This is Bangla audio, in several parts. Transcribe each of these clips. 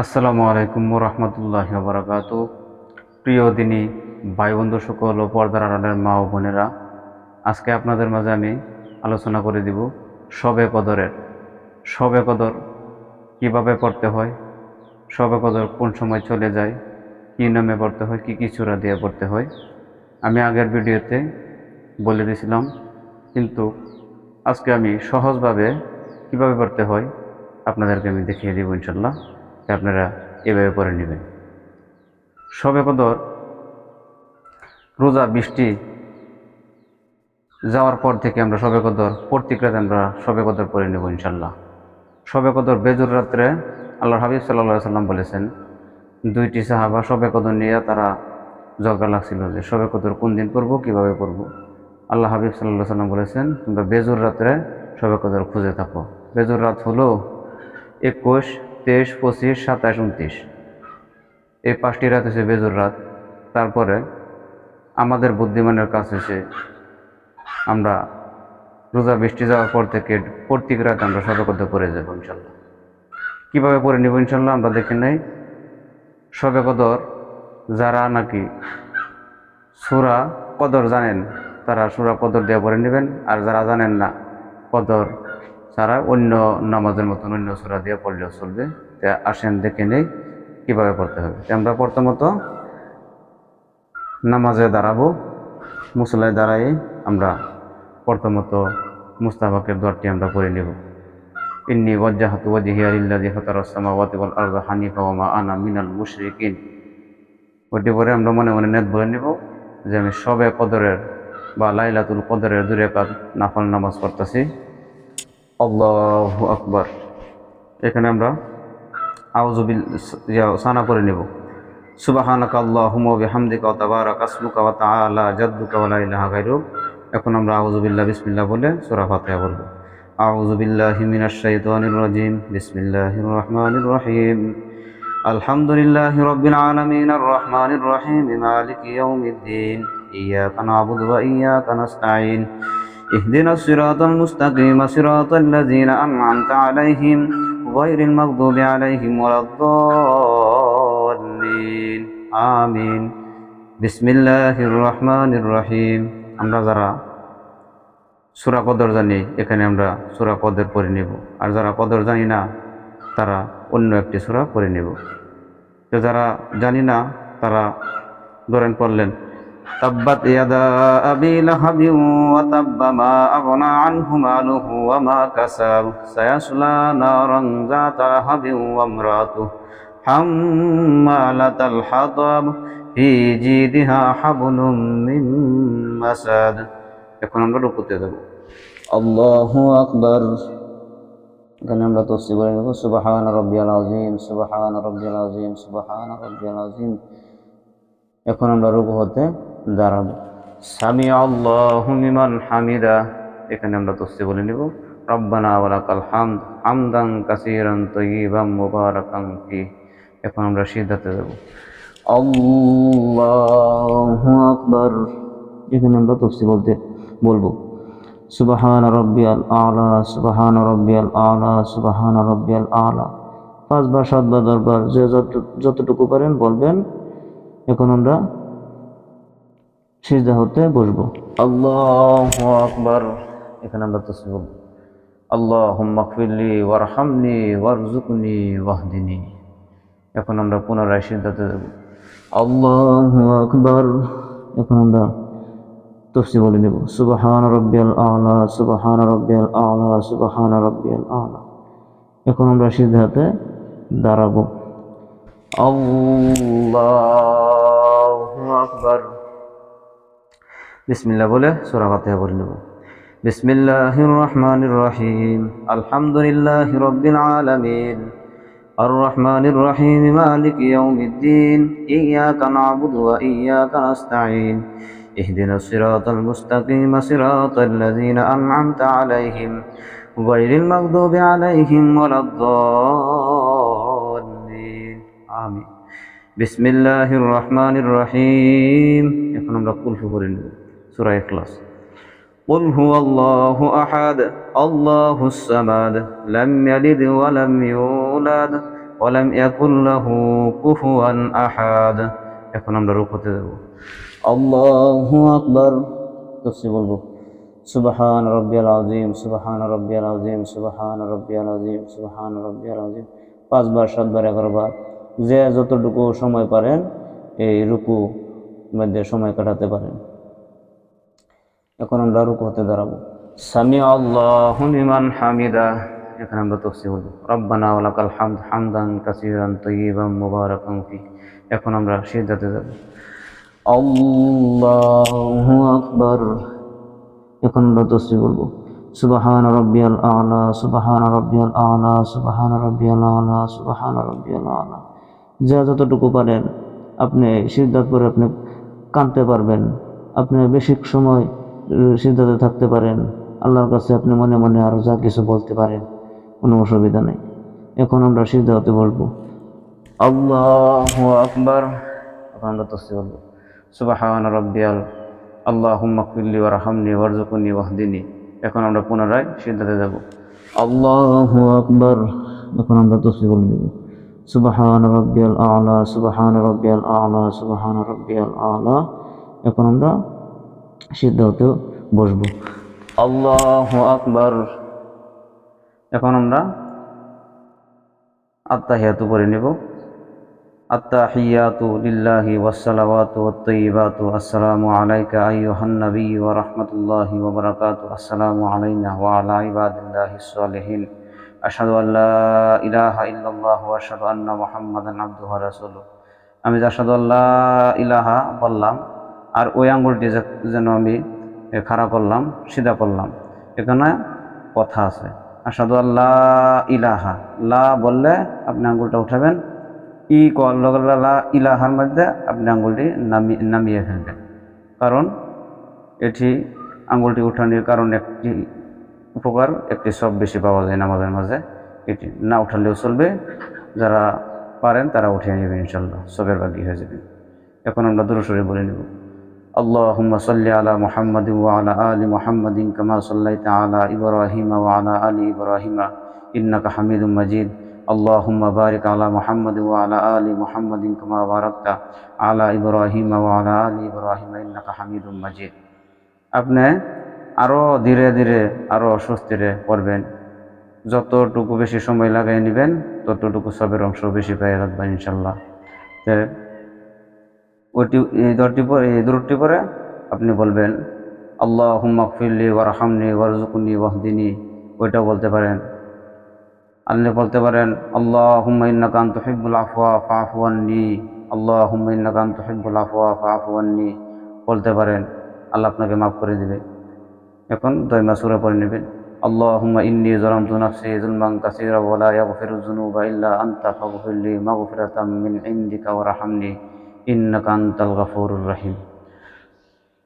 আসসালামু আলাইকুম রহমতুল্লাহ বারাকাত প্রিয় দিনী ভাই বন্ধু সকল ও পর্দার আড়ালের মা ও বোনেরা, আজকে আপনাদের মাঝে আমি আলোচনা করে দিব সবে কদরের। সবে কদর কীভাবে পড়তে হয়? সবে কদর কোন সময় চলে যায়? কী নামে পড়তে হয়? কী কী চূড়া দিয়ে পড়তে হয়? আমি আগের ভিডিওতে বলে দিয়েছিলাম, কিন্তু আজকে আমি সহজভাবে কীভাবে পড়তে হয় আপনাদেরকে আমি দেখিয়ে দিব ইনশাল্লাহ আপনারা এভাবে পরে নেবেন। সবে কদর রোজা বৃষ্টি যাওয়ার পর থেকে আমরা সবে কদর, প্রত্যেক রাতে আমরা সবে কদর পরে নেব ইনশাল্লাহ। সবে কদর বেজুর রাত্রে আল্লাহ হাবিব সাল্লাহ সাল্লাম বলেছেন, দুইটি সাহাবা সবে কদর নিয়ে তারা জগা লাগছিল যে সবে কদর কোন দিন পড়ব কীভাবে পড়ব আল্লাহ হাবিব সাল্লাহ সাল্লাম বলেছেন, তোমরা বেজুর রাত্রে সবে কদর খুঁজে থাকো। বেজুর রাত হলো একুশ তেইশ, পঁচিশ, সাতাশ উনত্রিশ এই পাঁচটি রাত হচ্ছে বেজুর রাত। তারপরে আমাদের বুদ্ধিমানের কাছ হচ্ছে আমরা রোজা বৃষ্টি যাওয়ার পর থেকে প্রত্যেক রাত আমরা কদর পড়ে যাব ইনশাল্লাহ। কীভাবে পড়ে নেব ইনশাল্লাহ আমরা দেখে নেই। সবে কদর, যারা নাকি সুরা কদর জানেন, তারা সুরা কদর দিয়ে পড়ে নেবেন। আর যারা জানেন না, কদর ছাড়া অন্য নামাজের মতন অন্য সুরা দিয়ে পড়লেও চলবে। তা আসেন, দেখে নেই, কীভাবে পড়তে হবে? আমরা প্রথমত নামাজে দাঁড়াবো মুসলায় দাঁড়াই আমরা প্রথমত মুস্তাফাকের দরটি আমরা পড়ে নেব। ইন্নি ওয়াজ্জাহাতু ওয়াজহিয়া লিল্লাযী ফাতারাস সামাওয়াতি ওয়াল আরদা হানিফা ওয়া মা আনা মিনাল মুশরিকিন। ওটি পরে আমরা মনে মনে নেত বলে নেব যে আমি সবে কদরের বা লাইলাতুল কদরের দূরে কাজ নাফল নামাজ পড়তেছি। আল্লাহু আকবার। এখানে আমরা আউজুবিল ইয়া, সানা করে নেব। সুবাহানাকা গায়রুক। এখন আমরা আউযুবিল্লাহ বিসমিল্লাহ বলে সূরা ফাতিহা পড়ব। আউযু বিল্লাহি মিনাশ রহিম। আলহামদুলিল্লাহি রাব্বিল আলামিন আর রহিম। اهدنا الصراط المستقيم صراط الذين أنعمت عليهم غير المغضوب عليهم ولا الضالين آمين بسم الله الرحمن الرحيم আমরা যারা সুরা কদর জানি এখানে আমরা সুরা কদর পড়ে নেব আর যারা কদর জানি না তারা অন্য একটি সুরা পড়ে নেব তো যারা জানি না তারা ধরেন পড়লেন تبت يدا أبي لهب وتب ما أغنى عنه ماله وما كسب سيصلى نارا ذات لهب وامرأته حمالة الحطب في جيدها حبل من مسد এখন আমরা রুকুতে যাব আল্লাহু আকবার এখানে আমরা তসি বলে নেব সুবহান রব্বিয়াল আযীম সুবহান রব্বিয়াল আযীম সুবহান রব্বিয়াল আযীম এখন আমরা রুকু হতে দাঁড়াবো। সামি আল্লাহু হামিদা। এখানে আমরা তস্তি বলে নিব, রব্বানা ওয়ালাকাল হামদ হামদান কাসীরান তাইয়িবাম মুবারাকান ফি। এখন আমরা সিজদাতে যাব। আল্লাহু আকবার। এখানে আমরা তসি বলতে বলব, সুবহান রব্বিয়াল আলা, সুবহান রব্বিয়াল আলা, সুবহান রব্বিয়াল আলা। পাঁচবার, সাতবার দরবার যে যত, যতটুকু পারেন বলবেন। এখন আমরা সিজদা হতে বসবো। আল্লাহ আকবার। এখানে আমরা তসবি বলব। আল্লাহ মাকফিল্লি ওয়ারহামনি ওয়ারজুকনি ওয়াহদিনী। এখন আমরা পুনরায় সিদ্ধাতে দেব আল্লাহ আকবার। এখন আমরা তফসি বলে নেব। সুবাহান রব্বিয়াল আলা সুবাহান রব্বিয়াল আলা সুবাহান রব্বিয়াল আলা। এখন আমরা সিদ্ধাতে দাঁড়াবো। আল্লাহু আকবার। বিসমিল্লাহ বলে সূরা ফাতিহা পড়ে নেব বিসমিল্লাহির রহমানির রহিম আলহামদুলিল্লাহি রাব্বিল আলামিন الرحمن الرحيم مالك يوم الدين إياك نعبد وإياك نستعين اهدنا الصراط المستقيم صراط الذين أنعمت عليهم غير المغضوب عليهم ولا الضالين آمين بسم الله الرحمن الرحيم এখন আমরা কুলফু পড়ে নেব সূরা ইখলাস قل هو الله أحد الله الصمد لم يلد ولم يولد ولم يكن له كفوا أحد এখন আমরা রুকুতে দেব আল্লাহু আকবার তফসি বলবো সুবহান রব্বিয়াল আযীম সুবহান রব্বিয়াল আযীম সুবহান রব্বিয়াল আযীম সুবহান রব্বিয়াল আযীম পাঁচবার সাতবার এগারো বার যে যতটুকু সময় পারেন এই রুকু মধ্যে সময় কাটাতে পারেন এখন আমরা রুকু হতে দাঁড়াবো। সামি আল্লাহ লিমান হামিদা, এখানে আমরা তফসি বলব রব্বানা ওয়ালাকাল হামদ হামদান কাসীরান তাইয়িবান মুবারাকান ফি, এখন আমরা সিজদাতে যাব। আল্লাহু আকবার, এখন আমরা তসবি বলব সুবহান রাব্বিয়াল আ'লা, সুবহান রাব্বিয়াল আ'লা, সুবহান রাব্বিয়াল আ'লা, সুবহান রাব্বিয়াল আ'লা। যা যতটুকু পারেন, আপনি সিদ্ধাত করে আপনি কাঁদতে পারবেন। আপনি বেশি সময় সিদ্ধাতে থাকতে পারেন। আল্লাহর কাছে আপনি মনে মনে আরও যা কিছু বলতে পারেন, কোনো অসুবিধা নেই। এখন আমরা সিদ্ধাতে বলব। আল্লাহ আকবার। আমরা তসবি বলব। সুবহান রাব্বিয়াল, আল্লাহুম্মা কুল্লি ওয়ারহামনি ওয়ারজুকনি ওয়াহদিনি এখন আমরা পুনরায় সিদ্ধাতে যাব। আল্লাহু আকবার। এখন আমরা তসবি বলে দেব সুবহান রাব্বিয়াল আ'লা, সুবহান রাব্বিয়াল আ'লা, সুবহান রাব্বিয়াল আ'লা। এখন আমরা সিদ্ধ হতে বসবো। আল্লাহ আকবর। এখন আমরা আত্মাহিয়াতু করে নেব। আত্মাহিয়াতু লিল্লাহি ওয়াসালাবাত ওয়াত্তাইবাতু আসসালামু আলাইকা আইয়ুহান নবী ওয়া রাহমাতুল্লাহি ওয়া বারাকাতু। আসসালামু আলাইনা ওয়া আলা ইবাদিল্লাহিস সালিহিন আশহাদু আল্লা ইলাহা ইল্লাল্লাহ ওয়া আশহাদু আন্না মুহাম্মাদান আবদুহু ওয়া রাসূলুহু। আমি আশহাদু আল্লা ইলাহা বললাম আর ওই আঙ্গুলটি যে- যেন আমি খাড়া করলাম, সিধা করলাম, এখানে কথা আছে। আসাদু আল্লাহ ইলাহা, লা বললে আপনি আঙুলটা উঠাবেন, ই কল্লা ইলাহার মধ্যে আপনি আঙুলটি নামিয়ে নামিয়ে ফেলবেন। কারণ এটি আঙুলটি উঠানোর কারণ একটি উপকার, একটি সব বেশি পাওয়া যায় নামাজের মাঝে। এটি না উঠালেও চলবে, যারা পারেন তারা উঠিয়ে নেবেন ইনশাল্লাহ সবের বাকি হয়ে যাবে। এখন আমরা দূরসরে বলে নেব। اللهم صل على محمد وعلى آل محمد كما صليت على إبراهيم وعلى آل إبراهيم إنك حميد مجيد اللهم بارك على محمد وعلى آل محمد كما باركت على إبراهيم وعلى آل إبراهيم إنك حميد مجيد আপনি আরও ধীরে ধীরে আরও স্বস্তিরে করবেন যতটুকু বেশি সময় লাগাই নেবেন ততটুকু সবের অংশ বেশি পেয়ে রাখবেন ইনশাল্লাহ ওটি, এই দরটি পরে, এই দূরটি পরে আপনি বলবেন আল্লাহ হুম্মাকফিল্লি ওয়ারহামনি ওয়ারজুকুনি ওয়াহদিনী। ওইটাও বলতে পারেন। আপনি বলতে পারেন আল্লাহ হুম্মাইন্নাকান্ত হিব্বুল আফওয়া ফাফওয়ান্নি আল্লাহ হুম্মাইন্নাকান্ত হিব্বুল আফওয়া ফাফওয়ান্নি বলতে পারেন, আল্লাহ আপনাকে মাফ করে দিবে। এখন দই মাসুরা পরে নেবেন। আল্লাহ হুম্মা ইন্নি জরাম তু নাফসি জুলমান কাসিরা ওয়ালা ইয়াগফিরুজ জুনুবা ইল্লা আনতা ফাগফিরলি মাগফিরাতাম মিন ইনদিকা ওয়ারহামনি ইন্নাকান্তাল রাহিম।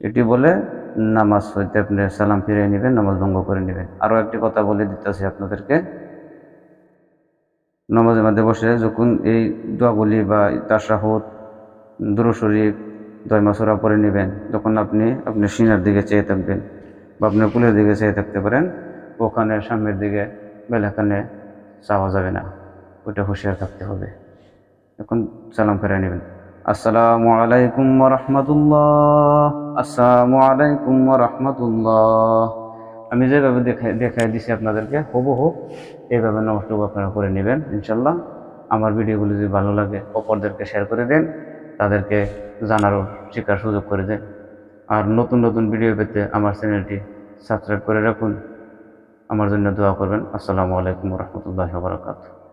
এটি বলে নামাজ হইতে আপনি সালাম ফিরিয়ে নেবেন, নামাজ ভঙ্গ করে নেবেন। আরও একটি কথা বলে দিতেছি আপনাদেরকে। নামাজের মধ্যে বসে যখন এই দোয়াগুলি বা তাসাহুদ দুরু শরীফ, দয় মাসুরা পরে নেবেন, যখন আপনি আপনার সিনার দিকে চেয়ে থাকবেন বা আপনার কুলের দিকে চেয়ে থাকতে পারেন, ওখানে সামনের দিকে বেলাখানে চাওয়া যাবে না। ওটা হুঁশিয়ার থাকতে হবে। এখন সালাম ফেরাই নেবেন। আসসালামু আলাইকুম রহমতুল্লাহ। আসসালামু আলাইকুম রহমতুল্লাহ। আমি যেভাবে দেখাই দেখাই দিছি আপনাদেরকে হবু হোক এইভাবে নমস্কার আপনারা করে নেবেন, ইনশাল্লাহ। আমার ভিডিওগুলো যদি ভালো লাগে, অপরদেরকে শেয়ার করে দেন, তাদেরকে জানারও শেখার সুযোগ করে দেন। আর নতুন নতুন ভিডিও পেতে আমার চ্যানেলটি সাবস্ক্রাইব করে রাখুন। আমার জন্য দোয়া করবেন। আসসালামু আলাইকুম রহমতুল্লাহ বারকাত